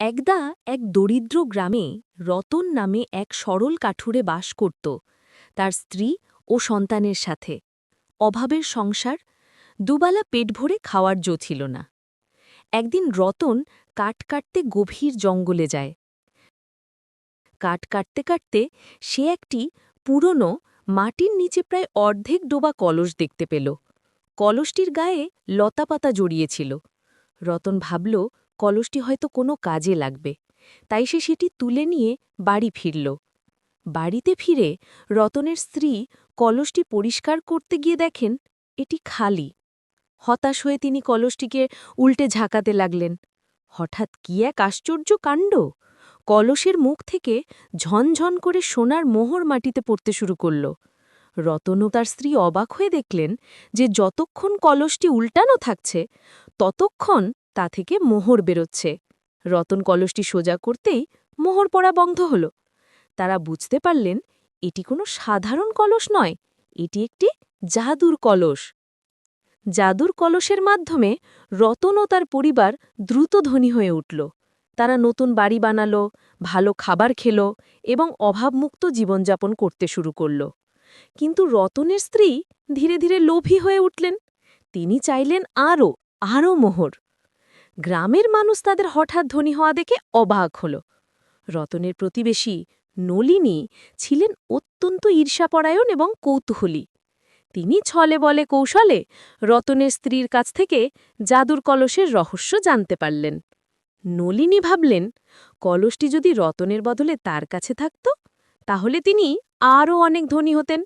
একদা এক দরিদ্র গ্রামে রতন নামে এক সরল কাঠুরে বাস করত, তার স্ত্রী ও সন্তানের সাথে। অভাবের সংসার, দুবেলা পেট ভরে খাওয়ার জো ছিল না। একদিন রতন কাঠ কাটতে গভীর জঙ্গলে যায়। কাঠ কাটতে কাটতে সে একটি পুরনো মাটির নিচে প্রায় অর্ধেক ডোবা কলস দেখতে পেল। কলসটির গায়ে লতাপাতা জড়িয়েছিল রতন ভাবল কলসটি হয়তো কোনো কাজে লাগবে। তাই সে সেটি তুলে নিয়ে বাড়ি ফিরল। বাড়িতে ফিরে রতনের স্ত্রী কলসটি পরিষ্কার করতে গিয়ে দেখেন এটি খালি। হতাশ হয়ে তিনি কলসটিকে উল্টে ঝাঁকাতে লাগলেন। হঠাৎ কি এক আশ্চর্য কাণ্ড? কলসের মুখ থেকে ঝনঝন করে সোনার মোহর মাটিতে পড়তে শুরু করল। রতন তার স্ত্রী অবাক হয়ে দেখলেন যে যতক্ষণ কলসটি উল্টানো থাকছে, ততক্ষণ তা থেকে মোহর বেরোচ্ছে। রতন কলসটি সোজা করতেই মোহর পড়া বন্ধ হল। তারা বুঝতে পারলেন, এটি কোনো সাধারণ কলস নয়, এটি একটি জাদুর কলস। জাদুর কলসের মাধ্যমে রতন ও তার পরিবার দ্রুত ধনী হয়ে উঠল। তারা নতুন বাড়ি বানাল, ভালো খাবার খেল এবং অভাবমুক্ত জীবনযাপন করতে শুরু করল। কিন্তু রতনের স্ত্রী ধীরে ধীরে লোভী হয়ে উঠলেন। তিনি চাইলেন আরও আরও মোহর। গ্রামের মানুষ তাদের হঠাৎ ধনী হওয়া দেখে অবাক হল। রতনের প্রতিবেশী নলিনী ছিলেন অত্যন্ত ঈর্ষাপরায়ণ এবং কৌতূহলী। তিনি ছলে বলে কৌশলে রতনের স্ত্রীর কাছ থেকে জাদুর কলসের রহস্য জানতে পারলেন। নলিনী ভাবলেন, কলসটি যদি রতনের বদলে তার কাছে থাকত, তাহলে তিনি আরও অনেক ধনী হতেন।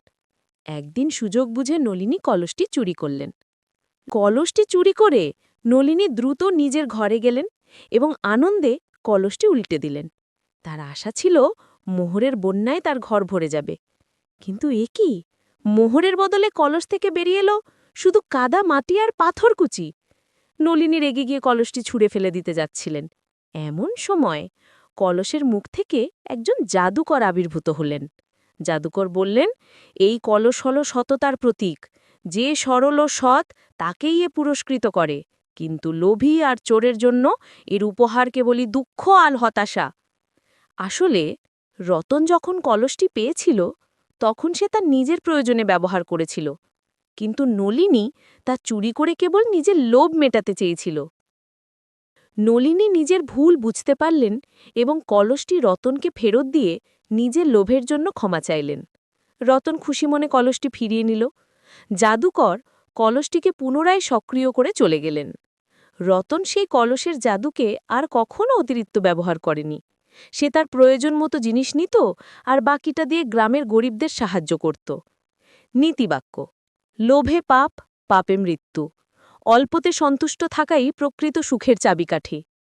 একদিন সুযোগ বুঝে নলিনী কলসটি চুরি করলেন। কলসটি চুরি করে নলিনী দ্রুত নিজের ঘরে গেলেন এবং আনন্দে কলসটি উল্টে দিলেন। তার আশা ছিল মোহরের বন্যায় তার ঘর ভরে যাবে। কিন্তু এ কি? মোহরের বদলে কলস থেকে বেরিয়ে এলো শুধু কাদা, মাটি আর পাথরকুচি নলিনী রেগে গিয়ে কলসটি ছুঁড়ে ফেলে দিতে যাচ্ছিলেন। এমন সময় কলসের মুখ থেকে একজন জাদুকর আবির্ভূত হলেন। জাদুকর বললেন, এই কলস হল সততার প্রতীক। যে সরল ও সৎ, তাকেই এ পুরস্কৃত করে। কিন্তু লোভী আর চোরের জন্য এর উপহার কেবলই দুঃখ আর হতাশা। আসলে রতন যখন কলসটি পেয়েছিল, তখন সে তার নিজের প্রয়োজনে ব্যবহার করেছিল। কিন্তু নলিনী তা চুরি করে কেবল নিজের লোভ মেটাতে চেয়েছিল। নলিনী নিজের ভুল বুঝতে পারলেন এবং কলসটি রতনকে ফেরত দিয়ে নিজের লোভের জন্য ক্ষমা চাইলেন। রতন খুশি মনে কলসটি ফিরিয়ে নিল। জাদুকর কলসটিকে পুনরায় সক্রিয় করে চলে গেলেন। রতন সেই কলসের জাদুকে আর কখনো অতিরিক্ত ব্যবহার করেনি। সে তার প্রয়োজন মতো জিনিস নিত আর বাকিটা দিয়ে গ্রামের গরিবদের সাহায্য করত। নীতিবাক্য, লোভে পাপ, পাপে মৃত্যু। অল্পতে সন্তুষ্ট থাকাই প্রকৃত সুখের চাবিকাঠি।